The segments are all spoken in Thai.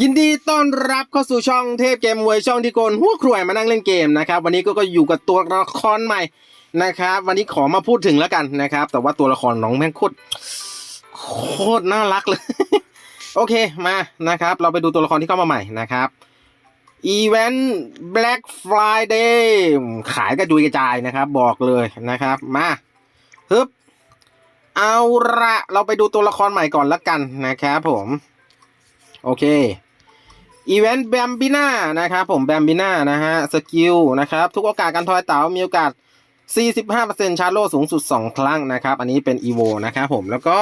ยินดีต้อนรับเข้าสู่ช่องเทพเกมมวยช่องที่โกนหัวครวยมานั่งเล่นเกมนะครับ วันนี้ก็ก็อยู่กับตัวละครใหม่นะครับ วันนี้ขอมาพูดถึงแล้วกันนะครับ แต่ว่าตัวละครน้องแม่งโคตรโคตรน่ารักเลย โอเคมานะครับ เราไปดูตัวละครที่เข้ามาใหม่นะครับอีเวนต์ Black Friday ขายกระจุยกระจายนะครับ บอกเลยนะครับ มาฮึบเอาละเราไปดูตัวละครใหม่ก่อนละกันนะครับผม โอเคอีเวนต์แบมบิน่านะครับผมแบมบิน่านะฮะสกิลนะครับทุกโอกาสการทอยเต๋ามีโอกาส 45%ชาร์โลสูงสุด 2 ครั้งนะครับ อันนี้เป็นอีโวนะครับผมแล้วก็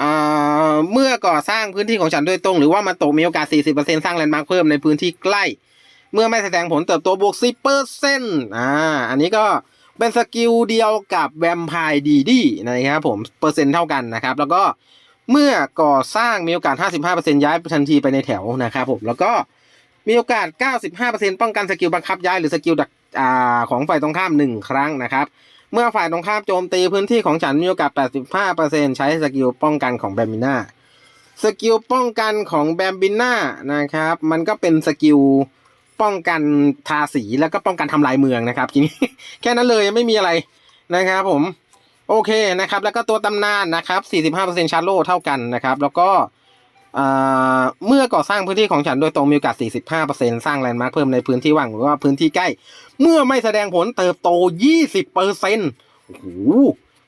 อ่าเมื่อก่อสร้างพื้นที่ของฉันโดยตรง หรือว่ามาตกมีโอกาส 40%สร้างแลนด์มาร์คเพิ่มในพื้นที่ใกล้ เมื่อไม่แสดงผลเติบโตบวก 10%อ่าอันนี้ก็เป็นสกิลเดียวกับแวมไพร์ดีดีนะครับผมเปอร์เซ็นต์เท่ากันนะครับ แล้วก็ เมื่อก่อสร้างมีโอกาส 55%ย้ายทันทีไปในแถวนะครับผมแล้วก็มีโอกาส 95%ป้องกันสกิลบังคับย้ายหรือสกิลดักอ่าของฝ่ายตรงข้าม 1 ครั้งนะครับเมื่อฝ่ายตรงข้ามโจมตีพื้นที่ของฉันมีโอกาส 85%ใช้สกิลป้องกันของแบมบิน่าสกิลป้องกันของแบมบิน่านะครับ มันก็เป็นสกิลป้องกันทาสีแล้วก็ป้องกันทำลายเมืองนะครับทีนี้แค่นั้นเลยไม่มีอะไรนะครับผม โอเคนะครับ แล้วก็ตัวตำนานนะครับ45%ชาร์โลเท่ากันนะครับ แล้วก็เมื่อก่อสร้างพื้นที่ของฉันโดยตรงมีโอกาส 45%สร้างแลนด์มาร์คเพิ่มในพื้นที่ว่างหรือว่าพื้นที่ใกล้ เมื่อไม่แสดงผลเติบโต 20%โอ้โห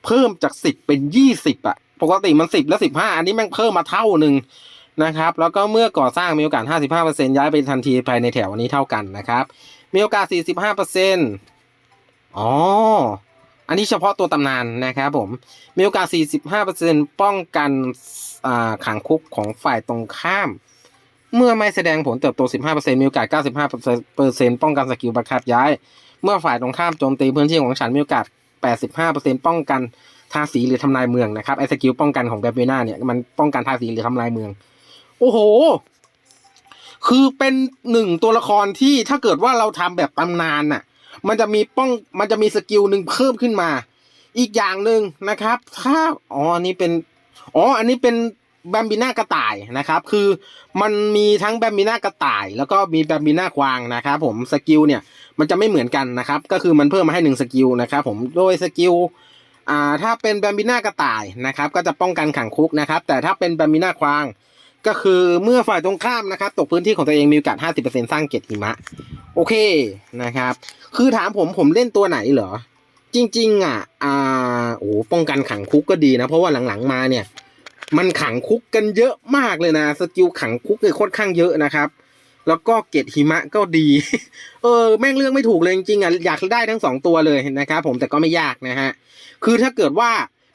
เพิ่มจาก 10 เป็น 20อะปกติมัน 10 และ15 อันนี้แม่งเพิ่มมาเท่าหนึ่งนะครับ แล้วก็เมื่อก่อสร้างมีโอกาส 55%ย้ายไปทันทีภายในแถวนี้เท่ากันนะครับ มีโอกาส 45%อ๋อ อันนี้เฉพาะตัวตำนานนะครับผม มีโอกาส 45%ป้องกันขังคุกของฝ่ายตรงข้าม เมื่อไม่แสดงผลเติบโต 15%มีโอกาส 95%ป้องกันสกิลบังคับย้าย เมื่อฝ่ายตรงข้ามโจมตีพื้นที่ของฉันมีโอกาส 85%ป้องกันทาสีหรือทำลายเมืองนะครับไอ้สกิลป้องกันของแบเบน่าเนี่ยมันป้องกันทาสีหรือทำลายเมือง โอ้โห คือเป็นหนึ่งตัวละครที่ถ้าเกิดว่าเราทำแบบตำนานน่ะ มันจะมีป้องมันจะมีสกิลหนึ่งเพิ่มขึ้นมา อีกอย่างหนึ่งนะครับ ถ้าอ๋ออันนี้เป็นอ๋ออันนี้เป็นแบมบิน่ากระต่ายนะครับ คือมันมีทั้งแบมบิน่ากระต่าย แล้วก็มีแบมบิน่ากวางนะครับผมสกิลเนี่ยมันจะไม่เหมือนกันนะครับ ก็คือมันเพิ่มมาให้หนึ่งสกิลนะครับผมโดยสกิลอ่าถ้าเป็นแบมบิน่ากระต่ายนะครับ ก็จะป้องกันขังคุกนะครับ แต่ถ้าเป็นแบมบิน่าควาง ก็คือเมื่อฝ่ายตรงข้ามนะครับ ตกพื้นที่ของตัวเองมีโอกาส 50%สร้างเกตหิมะ โอเคนะครับ คือถามผมผมเล่นตัวไหนเหรอ จริง ๆ อะอ่าโอ้ป้องกันขังคุกก็ดีนะ เพราะว่าหลังๆมาเนี่ย มันขังคุกกันเยอะมากเลยนะ สกิลขังคุกเลยค่อนข้างเยอะนะครับแล้วก็เกตหิมะก็ดี เออ แม่งเลือกไม่ถูกเลยจริงๆอะอยากได้ทั้งสองตัวเลยนะครับผมแต่ก็ไม่ยากนะฮะ คือถ้าเกิดว่า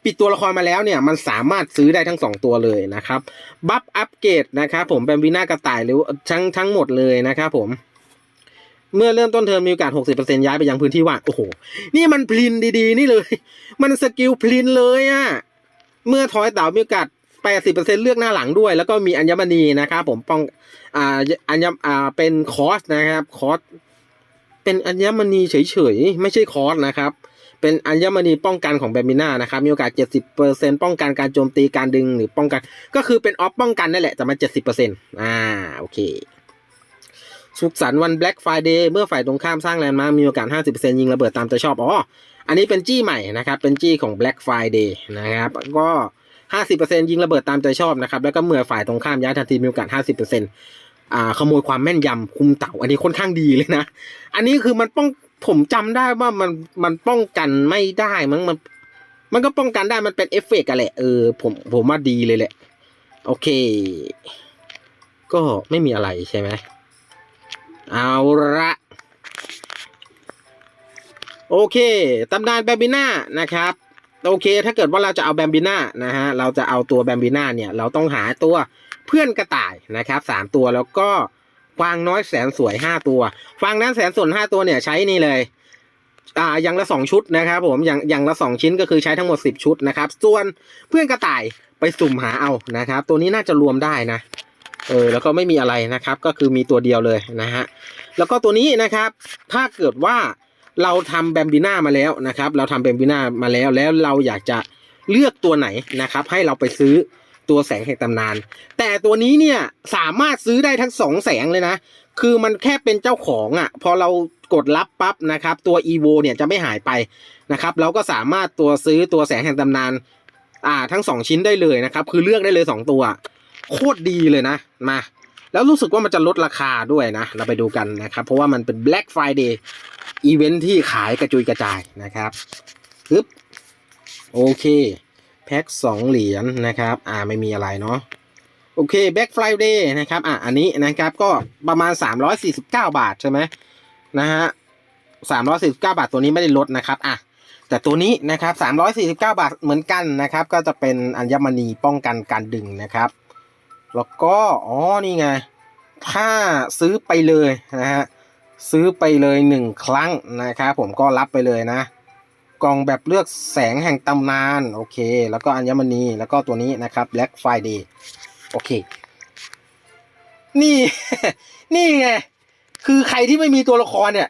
ปิดตัวละครมาแล้วเนี่ยมันสามารถซื้อได้ทั้งสองตัวเลยนะครับบัฟอัปเกรดนะครับผมแบมบีน่ากระต่ายหรือทั้งทั้งหมดเลยนะครับผม เมื่อเริ่มต้นเทอมมีโอกาส 60%ย้ายไปยังพื้นที่ว่างโอ้โห นี่มันพลินดีๆ นี่เลย มันสกิลพลินเลยอะเมื่อทอยเต๋ามีโอกาส80%เลือกหน้าหลังด้วย แล้วก็มีอัญมณีนะครับผมป้องอ่าอัญอ่าเป็นคอสนะครับคอสเป็นอัญมณีเฉยๆ ไม่ใช่คอสนะครับ เป็นอัญมณีป้องกันของแบมบิน่านะครับ มีโอกาส 70%ป้องกันการโจมตีการดึงหรือป้องกัน ก็คือเป็นออฟป้องกันนั่นแหละแต่มัน 70%อ่าโอเคสุขสันต์วัน Black Friday เมื่อฝ่ายตรงข้ามสร้างแลนด์มาร์คมีโอกาส 50%ยิงระเบิดตามใจชอบอ๋ออันนี้เป็นจี้ใหม่นะครับ เป็นจี้ของ Black Friday นะครับ ก็ 50%ยิงระเบิดตามใจชอบนะครับ แล้วก็เมื่อฝ่ายตรงข้ามย้ายทันทีมีโอกาส 50%อ่าขโมยความแม่นยำคุมเต่า อันนี้ค่อนข้างดีเลยนะ อันนี้คือมันป้อง ผมจำได้ว่ามันมันป้องกันไม่ได้มั้งมัน มันก็ป้องกันได้มันเป็นเอฟเฟกต์อะแหละเออผมผมว่าดีเลยแหละ โอเค ก็ไม่มีอะไรใช่ไหมเอาละโอเคตำนานแบมบิน่านะครับ โอเค ถ้าเกิดว่าเราจะเอาแบมบิน่านะฮะเราจะเอาตัวแบมบิน่าเนี่ย เราต้องหาตัวเพื่อนกระต่ายนะครับสามตัวแล้วก็ ฟางน้อยแสนสวยห้าตัวฟางนั้นแสนส่วนห้าตัวเนี่ยใช้นี่เลยอ่าอย่างละสองชุดนะครับผมอย่างอย่างละสองชิ้นก็คือใช้ทั้งหมดสิบชุดนะครับ ส่วนเพื่อนกระต่ายไปสุ่มหาเอานะครับ ตัวนี้น่าจะรวมได้นะเออแล้วก็ไม่มีอะไรนะครับ ก็คือมีตัวเดียวเลยนะฮะแล้วก็ตัวนี้นะครับ ถ้าเกิดว่าเราทำแบมบิน่ามาแล้วนะครับ เราทำแบมบิน่ามาแล้วแล้วเราอยากจะเลือกตัวไหนนะครับ ให้เราไปซื้อ ตัวแสงแห่งตำนาน แต่ตัวนี้เนี่ยสามารถซื้อได้ทั้งสองแสงเลยนะ คือมันแค่เป็นเจ้าของอะ่ะ พอเรากดรับปั๊บนะครับ ตัว evo เนี่ยจะไม่หายไปนะครับ เราก็สามารถตัวซื้อตัวแสงแห่งตำนาน อ่า ทั้งสองชิ้นได้เลยนะครับ คือเลือกได้เลยสองตัว โคตรดีเลยนะ มา แล้วรู้สึกว่ามันจะลดราคาด้วยนะ เราไปดูกันนะครับ เพราะว่ามันเป็น Black Friday อีเวนท์ที่ขายกระจุยกระจายนะครับปึ๊บโอเค พ็คสองเหรียญนะครับ อ่าไม่มีอะไรเนาะโอเค Black Friday นะครับ อะ อันนี้นะครับก็ประมาณ 349 บาทใช่ไหมนะฮะ349 บาทตัวนี้ไม่ได้ลดนะครับ อะ แต่ตัวนี้นะครับ349 บาทเหมือนกันนะครับ ก็จะเป็นอัญมณีป้องกันการดึงนะครับ แล้วก็ อ๋อ นี่ไง ถ้าซื้อไปเลยนะฮะ ซื้อไปเลยหนึ่งครั้งนะครับ ผมก็รับไปเลยนะ กล่องแบบเลือกแสงแห่งตำนาน โอเค แล้วก็อัญมณีแล้วก็ตัวนี้นะครับ Black Friday โอเค นี่ นี่ไง คือใครที่ไม่มีตัวละครเนี่ย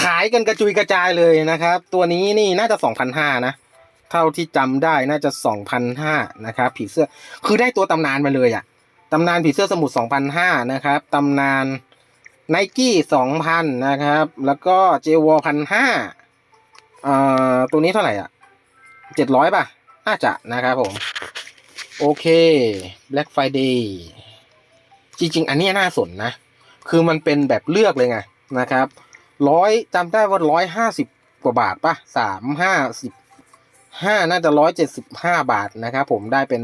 ขายกันกระจุยกระจายเลยนะครับ ตัวนี้นี่น่าจะสองพันห้านะ เท่าที่จำได้น่าจะสองพันห้านะครับผีเสื้อ คือได้ตัวตำนานมาเลยอะตำนานผีเสื้อสมุทรสองพันห้านะครับตำนานไนกี้สองพันนะครับ แล้วก็เจวอพันห้า อ่อตัวนี้เท่าไหร่อะเจ็ดร้อยป่ะน่าจะนะครับผม โอเค Black Friday จริง ๆ อันนี้น่าสนนะ คือมันเป็นแบบเลือกเลยไงนะครับร้อยจำได้ว่าร้อยห้าสิบกว่าบาทป่ะสามห้าสิบห้าน่าจะร้อยเจ็ดสิบห้าบาทนะครับผมได้เป็น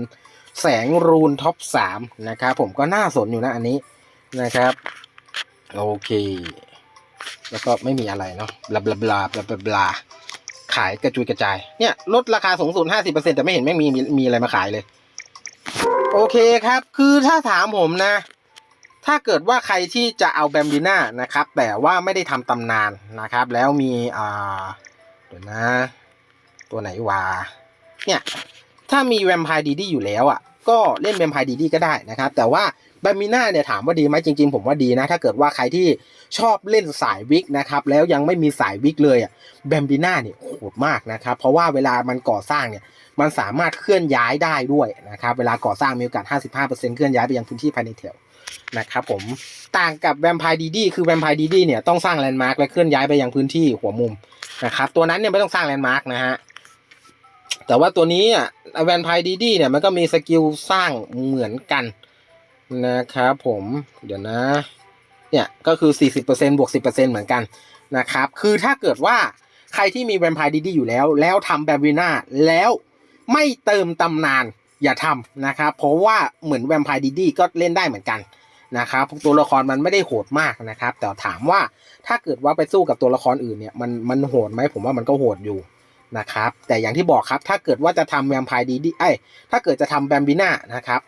แสงรูนท็อปสามนะครับผมก็น่าสนอยู่นะอันนี้นะครับ โอเค แล้วก็ไม่มีอะไรเนาะบลาบลาบลาบลาบลาบลา ขายกระจุยกระจาย เนี่ยลดราคาสูงสุดห้าสิบเปอร์เซ็นแต่ไม่เห็นไม่มีมีมีอะไรมาขายเลย โอเคครับ คือถ้าถามผมนะ ถ้าเกิดว่าใครที่จะเอาแบมบิน่านะครับ แต่ว่าไม่ได้ทำตำนานนะครับ แล้วมีอ่าเดี๋ยวนะ ตัวไหนวะเนี่ย ถ้ามีแวมไพร์ดีดีอยู่แล้วอะ ก็เล่นแวมไพร์ดีดีก็ได้นะครับ แต่ว่าแบมบิน่าเนี่ยถามว่าดีไหมจริง ๆ ผมว่าดีนะ ถ้าเกิดว่าใครที่ชอบเล่นสายวิกนะครับ แล้วยังไม่มีสายวิกเลยอะแบมบิน่าเนี่ยโหดมากนะครับ เพราะว่าเวลามันก่อสร้างเนี่ยมันสามารถเคลื่อนย้ายได้ด้วยนะครับ เวลาก่อสร้างมีโอกาส 55%เคลื่อนย้ายไปยังพื้นที่ภายในแถวนะครับผมต่างกับแวมไพร์ดีดีคือแวมไพร์ดีดีเนี่ยต้องสร้างแลนด์มาร์กและเคลื่อนย้ายไปยังพื้นที่หัวมุมนะครับตัวนั้นเนี่ยไม่ต้องสร้างแลนด์มาร์กนะฮะ แต่ว่าตัวนี้อะแวมไพร์ดีดีเนี่ยมันก็มีสกิลสร้างเหมือนกันนะครับผมเดี๋ยวนะ เนี่ยก็คือ 40%บวก 10%เหมือนกันนะครับ คือถ้าเกิดว่าใครที่มีแวมไพร์ดีดีอยู่แล้ว แล้วทำแบมบิน่าแล้วไม่เติมตำนานอย่าทำนะครับ เพราะว่าเหมือนแวมไพร์ดีดีก็เล่นได้เหมือนกันนะครับตัวละครมันไม่ได้โหดมากนะครับ แต่ถามว่าถ้าเกิดว่าไปสู้กับตัวละครอื่นเนี่ยมันมันโหดไหมผมว่ามันก็โหดอยู่ นะครับ แต่อย่างที่บอกครับถ้าเกิดว่าจะทำแวมไพร์ดีดีไอ้ถ้าเกิดจะทำแบมบิน่านะครับ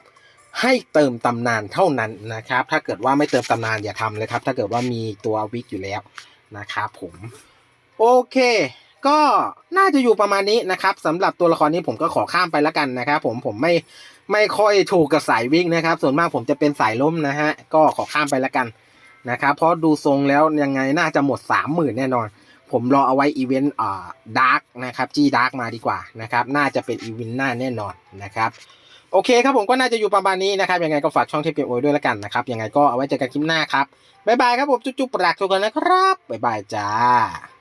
ให้เติมตำนานเท่านั้นนะครับ ถ้าเกิดว่าไม่เติมตำนานอย่าทำเลยครับ ถ้าเกิดว่ามีตัววิกอยู่แล้วนะครับผม โอเคก็น่าจะอยู่ประมาณนี้นะครับสำหรับตัวละครนี้ผมก็ขอข้ามไปแล้วกันนะครับ ผมผมไม่ไม่ค่อยถูกกับสายวิ่งนะครับ ส่วนมากผมจะเป็นสายล้มนะฮะก็ขอข้ามไปแล้วกันนะครับ เพราะดูทรงแล้วยังไงน่าจะหมดสามหมื่นแน่นอน ผมรอเอาไว้อีเวนต์อ่าดาร์กนะครับจี้ดาร์กมาดีกว่านะครับ น่าจะเป็นอีเวนต์หน้าแน่นอนนะครับ โอเคครับผมก็น่าจะอยู่ประมาณนี้นะครับ ยังไงก็ฝากช่องเทปเกมโอยด้วยแล้วกันนะครับ ยังไงก็เอาไว้เจอกันคลิปหน้าครับ บ๊ายบายครับผม จุ๊บๆปรักทุกคนนะครับ บ๊ายบายจ้า